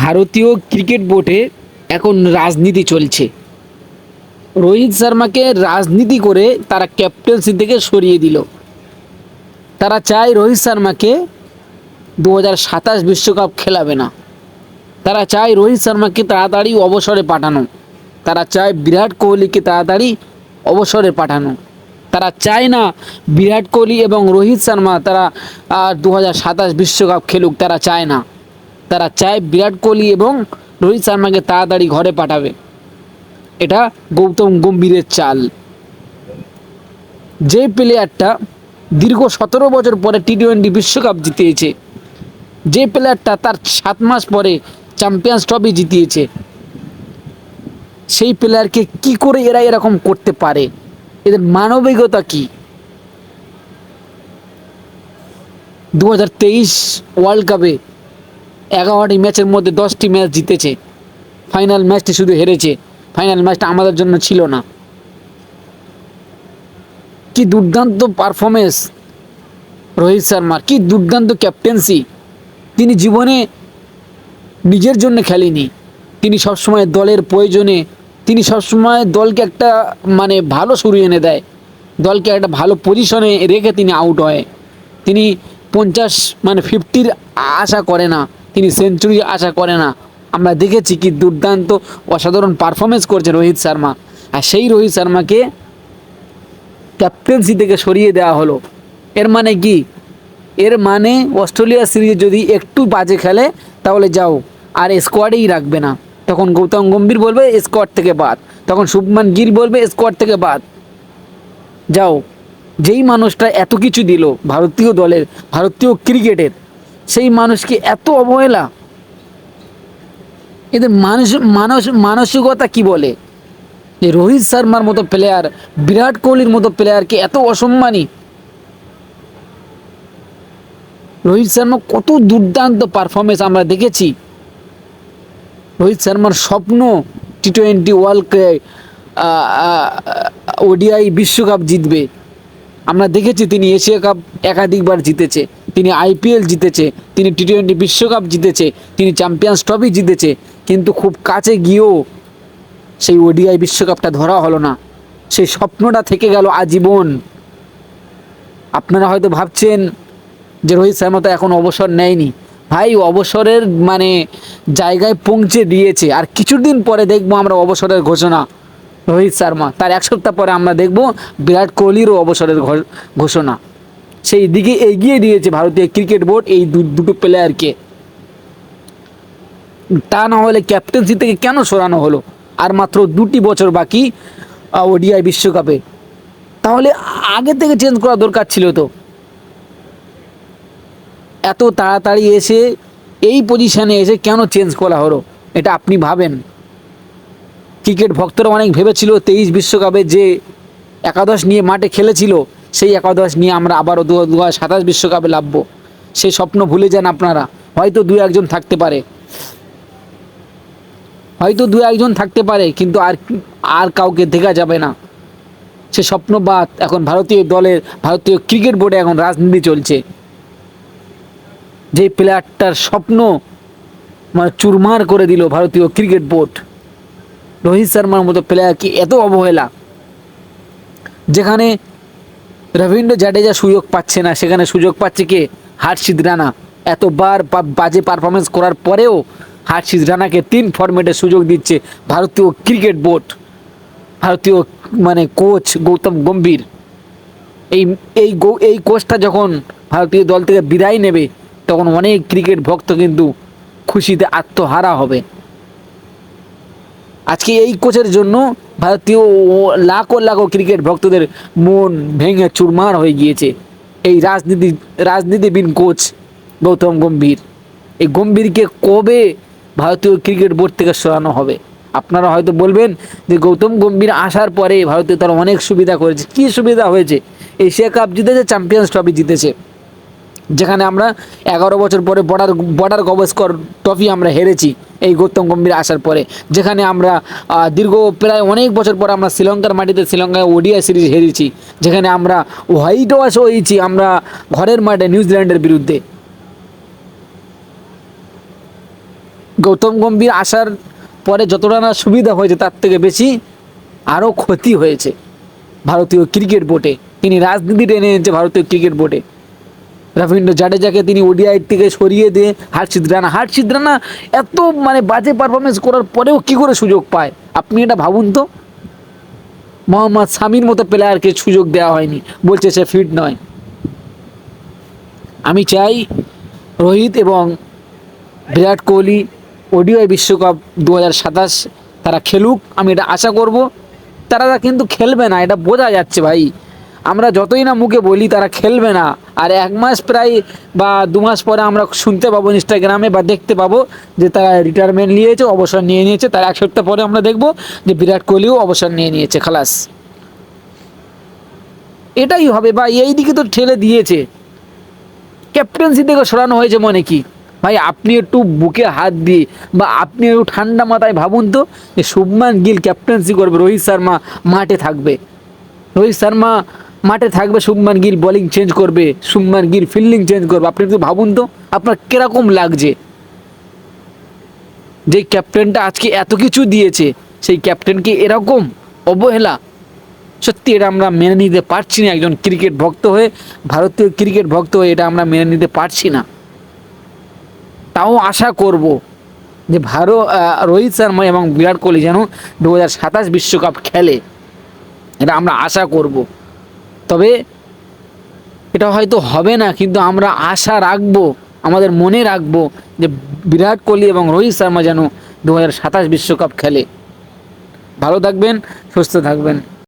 ভারতীয় ক্রিকেট বোর্ডে এখন রাজনীতি চলছে। রোহিত শর্মাকে রাজনীতি করে তারা ক্যাপ্টেন্সি থেকে সরিয়ে দিল। তারা চায় রোহিত শর্মাকে দু সাতাশ বিশ্বকাপ খেলাবে না। তারা চায় রোহিত শর্মাকে তাড়াতাড়ি অবসরে পাঠানো। তারা চায় বিরাট কোহলিকে তাড়াতাড়ি অবসরে পাঠানো। তারা চায় না বিরাট কোহলি এবং রোহিত শর্মা তারা দু বিশ্বকাপ খেলুক, তারা চায় না। তারা চায় বিরাট কোহলি এবং রোহিত শর্মাকে তাড়াতাড়ি ঘরে পাঠাবে। এটা গৌতম গম্ভীরের চাল। যে প্লেয়ারটা দীর্ঘ সতেরো বছর পরে টি টোয়েন্টি বিশ্বকাপ জিতিয়েছে যে প্লেয়ারটা তার সাত মাস পরে চ্যাম্পিয়ন্স ট্রফি জিতিয়েছে, সেই প্লেয়ারকে কি করে এরা এরকম করতে পারে? এদের মানবিকতা কি? দু হাজার তেইশ ওয়ার্ল্ড কাপে এগারোটি ম্যাচের মধ্যে দশটি ম্যাচ জিতেছে। ফাইনাল ম্যাচটি শুধু হেরেছে। ফাইনাল ম্যাচটা আমাদের জন্য ছিল না। কি দুর্দান্ত পারফরমেন্স রোহিত শর্মার। কি দুর্দান্ত ক্যাপ্টেন্সি তিনি জীবনে নিজের জন্য খেলেনি। তিনি সবসময় দলের প্রয়োজনে, তিনি সবসময় দলকে একটা মানে ভালো শুরু এনে দেয়। দলকে একটা ভালো পজিশনে রেখে তিনি আউট হয়। তিনি পঞ্চাশ মানে ফিফটির আশা করে না। তিনি সেঞ্চুরি আশা করে না। আমরা দেখেছি কি দুর্দান্ত, অসাধারণ পারফরমেন্স করছে রোহিত শর্মা। আর সেই রোহিত শর্মাকে ক্যাপ্টেন্সি থেকে সরিয়ে দেওয়া হলো। এর মানে কি? এর মানে অস্ট্রেলিয়া সিরিজে যদি একটু বাজে খেলে, তাহলে যাও। আর স্কোয়াডেই রাখবে না। তখন গৌতম গম্ভীর বলবে স্কোয়াড থেকে বাদ। তখন শুভমান গিল বলবে স্কোয়াড থেকে বাদ। যাও। যেই মানুষটা এত কিছু দিল, ভারতীয় দলের, ভারতীয় ক্রিকেটের সেই মানুষকে এত অবহেলা? এদের মানুষ মানস মানসিকতা কি বলে? যে রোহিত শর্মার মতো প্লেয়ার বিরাট কোহলির মতো প্লেয়ারকে এত অসম্মানী? রোহিত শর্মা কত দুর্দান্ত পারফরমেন্স আমরা দেখেছি। রোহিত শর্মার স্বপ্ন টি টোয়েন্টি ওয়ার্ল্ড ওডিআই বিশ্বকাপ জিতবে। আমরা দেখেছি তিনি এশিয়া কাপ একাধিকবার জিতেছে। তিনি আইপিএল জিতেছে, তিনি টি টোয়েন্টি বিশ্বকাপ জিতেছে, তিনি চ্যাম্পিয়ন্স ট্রফি জিতেছে, কিন্তু খুব কাছে গিয়েও সেই ওডিআই বিশ্বকাপটা ধরা হলো না। সেই স্বপ্নটা থেকে গেল আজীবন। আপনারা হয়তো ভাবছেন যে রোহিত শর্মা তো এখন অবসর নেয়নি। ভাই, অবসরের মানে জায়গায় পৌঁছে দিয়েছে। আর কিছুদিন পরে দেখব আমরা অবসরের ঘোষণা রোহিত শর্মা। তার এক সপ্তাহ পরে আমরা দেখব বিরাট কোহলিরও অবসরের ঘোষণা। সেই দিকে এগিয়ে দিয়েছে ভারতীয় ক্রিকেট বোর্ড এই দুটো প্লেয়ারকে তা না হলে ক্যাপ্টেন্সি থেকে কেন সরানো হলো? আর মাত্র দুটি বছর বাকি ওডিআই বিশ্বকাপে। তাহলে আগে থেকে চেঞ্জ করা দরকার ছিল তো। এত তাড়াতাড়ি এসে, এই পজিশনে এসে কেন চেঞ্জ করা হলো? এটা আপনি ভাবেন। ক্রিকেট ভক্তরা অনেক ভেবেছিল, তেইশ বিশ্বকাপে যে একাদশ নিয়ে মাঠে খেলেছিল সেই একাদশ নিয়ে আমরা আবারও দু হাজার সাতাশ বিশ্বকাপে লাভব। সেই স্বপ্ন ভুলে যান আপনারা। হয়তো দু একজন থাকতে পারে। হয়তো দু একজন থাকতে পারে, কিন্তু আর আর কাউকে দেখা যাবে না। সে স্বপ্নবাদ এখন ভারতীয় দলের, ভারতীয় ক্রিকেট বোর্ডে এখন রাজনীতি চলছে। যে প্লেয়ারটার স্বপ্ন মানে চুরমার করে দিল ভারতীয় ক্রিকেট বোর্ড। রোহিত শর্মার মতো প্লেয়ার কি এত অবহেলা? যেখানে রবীন্দ্র জাডেজা সুযোগ পাচ্ছে না। সেখানে সুযোগ পাচ্ছে কে? হার্ষিদ রানা। এতবার বাজে পারফরমেন্স করার পরেও হার্ষিদ রানাকে তিন ফরম্যাটে সুযোগ দিচ্ছে ভারতীয় ক্রিকেট বোর্ড। ভারতীয় মানে কোচ গৌতম গম্ভীর। এই এই এই কোচটা যখন ভারতীয় দল থেকে বিদায় নেবে, তখন অনেক ক্রিকেট ভক্ত কিন্তু খুশিতে আত্মহারা হবে। আজকে এই কোচের জন্য ভারতীয় লাখো লাখো ক্রিকেট ভক্তদের মন ভেঙে চুরমার হয়ে গিয়েছে। এই রাজনীতি রাজনীতিবিন কোচ গৌতম গম্ভীর। এই গম্ভীরকে কবে ভারতীয় ক্রিকেট বোর্ড থেকে সরানো হবে? আপনারা হয়তো বলবেন যে গৌতম গম্ভীর আসার পরে ভারতীয় দল অনেক সুবিধা করেছে। কী সুবিধা হয়েছে? এশিয়া কাপ জিতেছে চ্যাম্পিয়ন্স ট্রফি জিতেছে। যেখানে আমরা এগারো বছর পরে বর্ডার বর্ডার গভস্কর ট্রফি আমরা হেরেছি এই গৌতম গম্ভীর আসার পরে। যেখানে আমরা দীর্ঘ প্রায় অনেক বছর পরে আমরা শ্রীলঙ্কার মাটিতে শ্রীলঙ্কায় ওডিআই সিরিজ হেরেছি। যেখানে আমরা হোয়াইট ওয়াশ হয়েছি আমরা ঘরের মাঠে নিউজিল্যান্ডের বিরুদ্ধে। গৌতম গম্ভীর আসার পরে যতটা না সুবিধা হয়েছে তার থেকে বেশি আরও ক্ষতি হয়েছে ভারতীয় ক্রিকেট বোর্ডে। তিনি রাজনীতি টেনে এনেছে ভারতীয় ক্রিকেট বোর্ডে। রবীন্দ্র জাডেজাকে তিনি ওডিআই থেকে সরিয়ে দিয়ে হার্ষিদ রানা। হার্ষিদ রানা এত মানে বাজে পারফরমেন্স করার পরেও কি করে সুযোগ পায়? আপনি এটা ভাবুন তো। মোহাম্মদ সামির মতো প্লেয়ারকে সুযোগ দেওয়া হয়নি। বলছে সে ফিট নয়। আমি চাই রোহিত এবং বিরাট কোহলি ওডিআই বিশ্বকাপ দু হাজার সাতাশ তারা খেলুক। আমি এটা আশা করব। তারা কিন্তু খেলবে না। এটা বোঝা যাচ্ছে ভাই। আমরা যতই না মুখে বলি, তারা খেলবে না। আর এক মাস প্রায় বা দু মাস পরে আমরা শুনতে পাবো ইনস্টাগ্রামে বা দেখতে পাবো যে তারা রিটায়ারমেন্ট নিয়েছে, অবসর নিয়ে নিয়েছে। তার এক সপ্তাহ পরে আমরা দেখব যে বিরাট কোহলিও অবসর নিয়ে নিয়েছে, খালাস। এটাই হবে বা এই দিকে তো ঠেলে দিয়েছে। ক্যাপ্টেন্সি থেকে সরানো হয়েছে মনে কি? ভাই, আপনি একটু বুকে হাত দিয়ে বা আপনি একটু ঠান্ডা মাথায় ভাবুন তো যে শুভমান গিল ক্যাপ্টেন্সি করবে, রোহিত শর্মা মাঠে থাকবে। রোহিত শর্মা মাঠে থাকবে, শুভমান গিল বোলিং চেঞ্জ করবে, শুভমান গিল ফিল্ডিং চেঞ্জ করবে। আপনি একটু ভাবুন তো, আপনার কীরকম লাগছে? যে ক্যাপ্টেনটা আজকে এত কিছু দিয়েছে, সেই ক্যাপ্টেনকে এরকম অবহেলা? সত্যি এটা আমরা মেনে নিতে পারছি না একজন ক্রিকেট ভক্ত হয়ে, ভারতীয় ক্রিকেট ভক্ত হয়ে এটা আমরা মেনে নিতে পারছি না। তাও আশা করব যে ভারত রোহিত শর্মা এবং বিরাট কোহলি যেন দু বিশ্বকাপ খেলে, এটা আমরা আশা করব। তবে এটা হয়তো হবে না, কিন্তু আমরা আশা রাখব, আমাদের মনে রাখব যে বিরাট কোহলি এবং রোহিত শর্মা যেন দু বিশ্বকাপ খেলে। ভালো থাকবেন, সুস্থ থাকবেন।